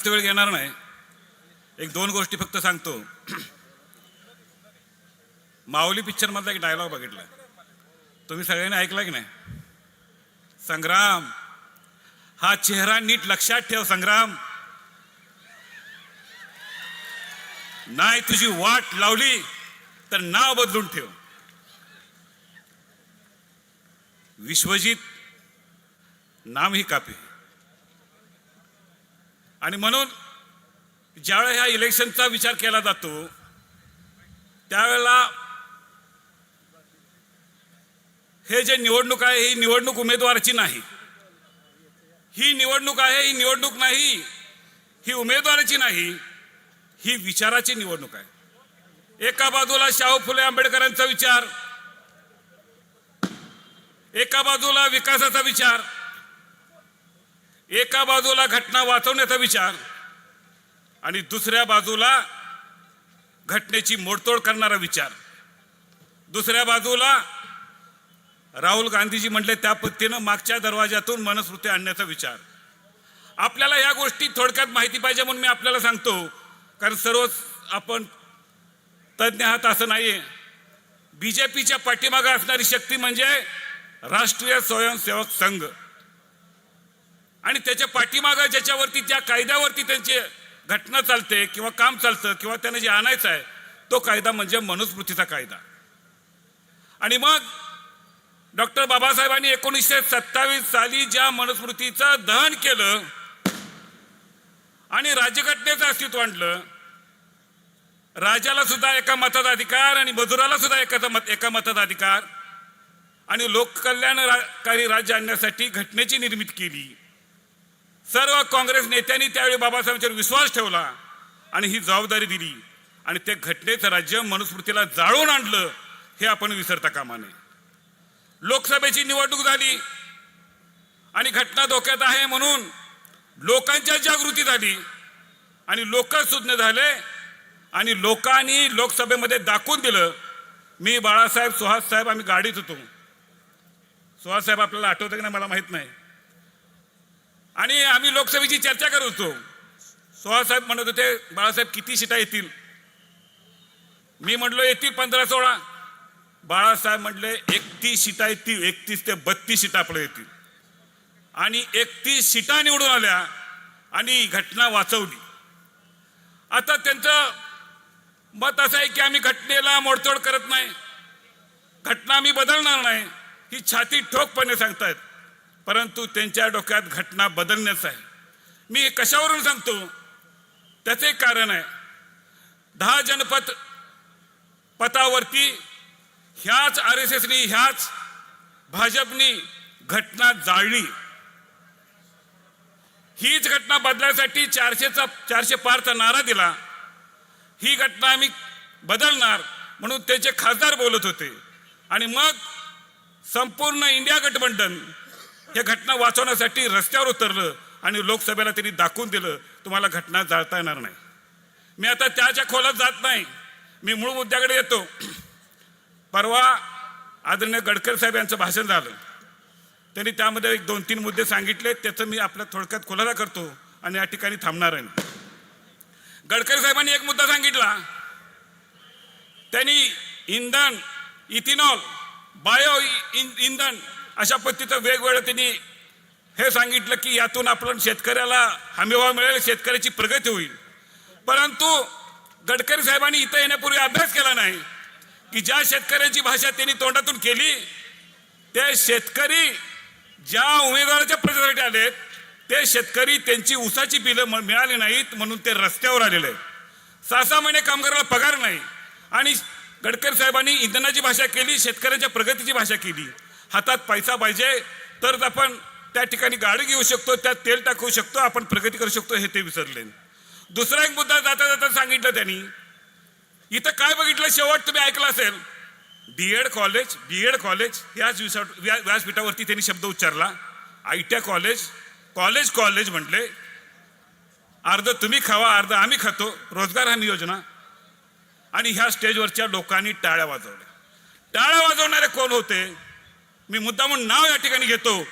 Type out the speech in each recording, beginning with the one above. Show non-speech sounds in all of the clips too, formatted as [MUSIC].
जास्त वेळ घेणार नाही. एक दोन गोष्टी फक्त सांगतो. माऊली पिक्चर मधला एक डायलॉग बघितला. तुम्ही सगळ्यांनी ऐकला की नाही? संग्राम हा चेहरा नीट लक्षात ठेव संग्राम. नाही तुझी वाट लावली तर नाव बदलून ठेव. विश्वजित नाम ही कापी. आणि म्हणून ज्यावेळेला ह्या इलेक्शनचा विचार केला जातो त्यावेळेला हे जे निवडणूक आहे ही निवडणूक उमेदवाराची नाही. ही निवडणूक आहे ही निवडणूक नाही ही उमेदवाराची नाही ही विचाराची निवडणूक आहे. एका बाजूला शाहू फुले आंबेडकरांचा विचार एका बाजूला विकासाचा विचार एका बाजूला घटना वाचवण्याचा विचार आणि दुसऱ्या बाजूला घटनेची मोडतोड करणारा विचार. दुसऱ्या बाजूला राहुल गांधीजी म्हटले त्या पद्धतीनं मागच्या दरवाजातून मनस्मृती आणण्याचा विचार. आपल्याला या गोष्टी थोडक्यात माहिती पाहिजे म्हणून मी आपल्याला सांगतो कारण सर्वच आपण तज्ज्ञ आहात असं नाहीये. बीजेपीच्या पाठीमागं असणारी शक्ती म्हणजे राष्ट्रीय स्वयंसेवक संघ. आणि त्याच्या पाठीमागं ज्याच्यावरती त्या कायद्यावरती त्यांचे घटना चालते किंवा काम चालतं किंवा त्यांना जे आणायचं आहे तो कायदा म्हणजे मनुस्मृतीचा कायदा. आणि मग डॉक्टर बाबासाहेबांनी एकोणीसशे सत्तावीस साली ज्या मनुस्मृतीचं दहन केलं आणि राज्यघटनेचं अस्तित्व आणलं राजाला सुद्धा एका मताचा अधिकार आणि मजुराला सुद्धा एकाचा मत एका मताचा अधिकार आणि लोककल्याणकारी राज्य आणण्यासाठी घटनेची निर्मिती केली. सर्व काँग्रेस नेत्यांनी त्यावेळी बाबासाहेबांच्यावर विश्वास ठेवला आणि ही जबाबदारी दिली. आणि त्या घटनेचं राज्य मनुस्मृतीला जाळून आणलं हे आपण विसरता कामा नये. लोकसभेची निवडणूक झाली. आणि घटना धोक्यात आहे म्हणून लोकांच्या जागृती झाली आणि लोक सुज्ञ झाले. आणि लोकांनी लोकसभेमध्ये दाखवून दिलं मी बाळासाहेब सुहास साहेब आम्ही गाडीत होतो. सुहास साहेब आपल्याला आठवतं की नाही? मला माहीत नाही. आणि आम्ही लोकसभेची चर्चा करत होतो. सोळासाहेब म्हणत होते बाळासाहेब किती सीटा येतील? मी म्हटलो येतील पंधरा सोळा. बाळासाहेब म्हटले एकतीस सीटा येतील एकतीस ते बत्तीस सीटा आपलं येतील. आणि एकतीस सीटा निवडून आल्या आणि घटना वाचवली. आता त्यांचं मत असं आहे की आम्ही घटनेला मोडतोड करत नाही. घटना आम्ही बदलणार नाही ही छाती ठोकपणे सांगतायत. परंतु त्यांच्या डोक्यात घटना बदलण्याचं आहे. मी कशावरून सांगतो? त्याचे कारण आहे. दहा जनपद पथावरती ह्याच आर एस एसनी ह्याच भाजपनी घटना जाळली. हीच घटना बदलायसाठी चारशेचा चारशे पारचा नारा दिला. ही घटना आम्ही बदलणार म्हणून त्याचे खासदार बोलत होते. आणि मग संपूर्ण इंडिया गठबंधन हे घटना वाचवण्यासाठी रस्त्यावर उतरलं आणि लोकसभेला त्यांनी दाखवून दिलं तुम्हाला घटना जाळता येणार नाही. मी आता त्याच्या खोलात जात नाही. मी मूळ मुद्द्याकडे येतो. परवा आदरणीय गडकरी साहेब यांचं भाषण झालं. त्यांनी त्यामध्ये एक दोन तीन मुद्दे सांगितले त्याचं मी आपल्या थोडक्यात खुलासा करतो आणि या ठिकाणी थांबणार आहे गडकरी साहेबांनी एक मुद्दा सांगितला. त्यांनी इंधन इथिनॉल बायो इंधन अशा पद्धतीचं वेगवेगळं त्यांनी हे सांगितलं की यातून आपण शेतकऱ्याला हमीभाव मिळेल शेतकऱ्याची प्रगती होईल. परंतु गडकरी साहेबांनी इथं येण्यापूर्वी अभ्यास केला नाही की ज्या शेतकऱ्याची भाषा त्यांनी तोंडातून केली ते शेतकरी ज्या उमेदवाराच्या प्रचारासाठी आलेत ते शेतकरी त्यांची उसाची बिलं म- मिळाली नाहीत म्हणून ते रस्त्यावर आलेले आहेत. सहा सहा महिने कामगाराला पगार नाही आणि गडकरी साहेबांनी इंधनाची भाषा केली शेतकऱ्यांच्या प्रगतीची भाषा केली. हातात पैसा पाहिजे तरच आपण त्या ठिकाणी गाडी घेऊ शकतो त्यात तेल टाकू शकतो आपण प्रगती करू शकतो हे ते विसरले. दुसरा एक मुद्दा जाता जाता सांगितलं त्यांनी. इथं काय बघितलं शेवट तुम्ही ऐकलं असेल? D Ed college B Ed college याच व्या- व्यासपीठावरती त्यांनी शब्द उच्चारला. I T college college college म्हटले. अर्ध तुम्ही खावा अर्ध आम्ही खातो रोजगार हमी योजना. आणि ह्या स्टेजवरच्या लोकांनी टाळ्या वाजवल्या. टाळ्या वाजवणारे कोण होते? मी मुद्दा म्हणून नाव या ठिकाणी घेतो.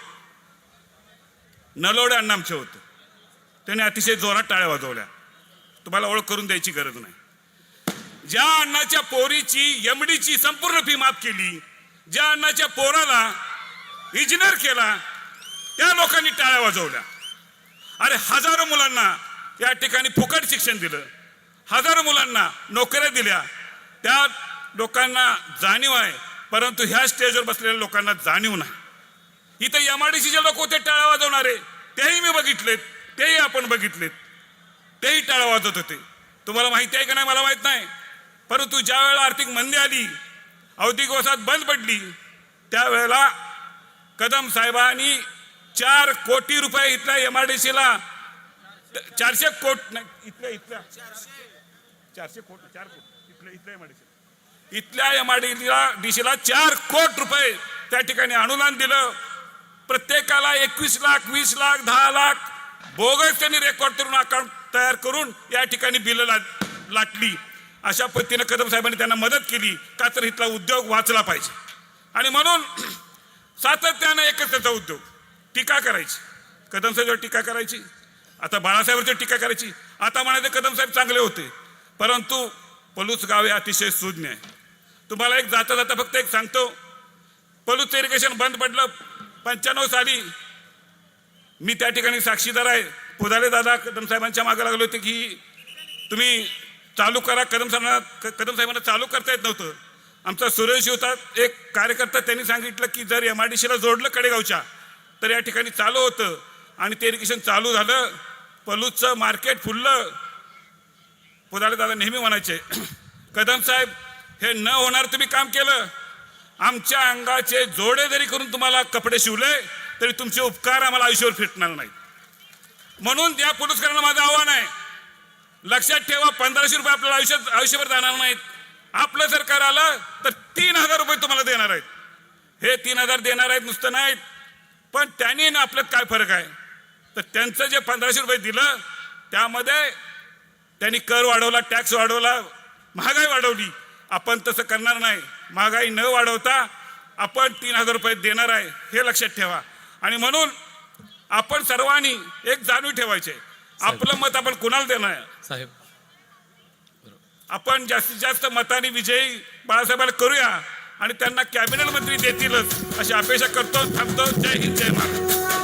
नलोडे अण्णामचे होते. त्यांनी अतिशय जोरात टाळ्या वाजवल्या. तुम्हाला ओळख करून द्यायची गरज नाही. ज्या अण्णाच्या पोरीची एमडीची संपूर्ण फी माफ केली ज्या अण्णाच्या पोराला इंजिनियर केला त्या लोकांनी टाळ्या वाजवल्या. अरे हजारो मुलांना या ठिकाणी फुकट शिक्षण दिलं. हजारो मुलांना नोकऱ्या दिल्या. त्या लोकांना जाणीव आहे परंतु ह्या स्टेजवर बसलेल्या लोकांना जाणीव नाही. इथं एम आय डी सीचे लोक होते टाळा वाजवणारे तेही मी बघितलेत तेही आपण बघितलेत. तेही टाळा वाजवत होते. तुम्हाला माहिती आहे का नाही मला माहीत नाही. परंतु ज्या वेळेला आर्थिक मंदी आली औद्योगिक वसाहत बंद पडली त्यावेळेला कदम साहेबांनी चार कोटी रुपये इथल्या एम आय डी सीला चारशे कोट नाही इथल्या इथल्या. चारशे कोट चार कोट इथल्या इथल्या एम आय डी सी इथल्या एम आय डी सीला चार कोट रुपये त्या ठिकाणी अनुदान दिलं. प्रत्येकाला एकवीस लाख वीस लाख दहा लाख बोगस त्यांनी रेकॉर्ड करून अकाउंट तयार करून या ठिकाणी बिलं ला लाटली. अशा पद्धतीनं कदम साहेबांनी त्यांना मदत केली. का तर इथला उद्योग वाचला पाहिजे. आणि म्हणून [CLEARS THROAT] सातत्यानं एकच त्याचा उद्योग टीका करायची. कदम साहेबांवर टीका करायची. आता बाळासाहेबांवर टीका करायची. आता म्हणायचं कदम साहेब चांगले होते. परंतु पलूस गाव हे अतिशय सुज्ञ आहे. तुम्हाला एक जाता जाता फक्त एक सांगतो. पलूचं इरिगेशन बंद पडलं पंच्याण्णव साली. मी त्या ठिकाणी साक्षीदार आहे. पुदाले दादा कदम साहेबांच्या मागे लागले होते की तुम्ही चालू करा. कदम साहेबांना कदम साहेबांना चालू करता येत नव्हतं. आमचा सुरेश होता एक कार्यकर्ता त्यांनी सांगितलं की जर एम आर डी सीला जोडलं कडेगावच्या तर या ठिकाणी चालू होतं. आणि ते इरिगेशन चालू झालं. पलूचं मार्केट फुललं. पुदाले दादा नेहमी म्हणायचे [CLEARS THROAT] कदम साहेब हे न होणार तुम्ही काम केलं. आमच्या अंगाचे जोडे जरी करून तुम्हाला कपडे शिवले तरी तुमचे उपकार आम्हाला आयुष्यावर फिटणार नाही म्हणून या पुरस्कारांना माझं आव्हान आहे. लक्षात ठेवा पंधराशे रुपये आपल्याला आयुष्यात आयुष्यभर जाणार नाहीत. आपलं सरकार आलं तर तीन हजार रुपये तुम्हाला देणार आहेत. हे तीन हजार देणार आहेत नुसतं नाहीत. पण त्यांनी ना आपल्यात काय फरक आहे? तर त्यांचं जे पंधराशे रुपये दिलं त्यामध्ये त्यांनी कर वाढवला टॅक्स वाढवला महागाई वाढवली. आपण तसं करणार नाही. महागाई न वाढवता आपण तीन हजार रुपये देणार आहे हे लक्षात ठेवा. आणि म्हणून आपण सर्वांनी एक जाणीव ठेवायचे आपलं मत आपण कुणाला देणार आहे? साहेब. आपण जास्तीत जास्त मताने विजयी बाळासाहेबांना करूया आणि त्यांना कॅबिनेट मंत्री देतीलच अशी अपेक्षा करतो थांबतो. जय हिंद जय महाराष्ट्र.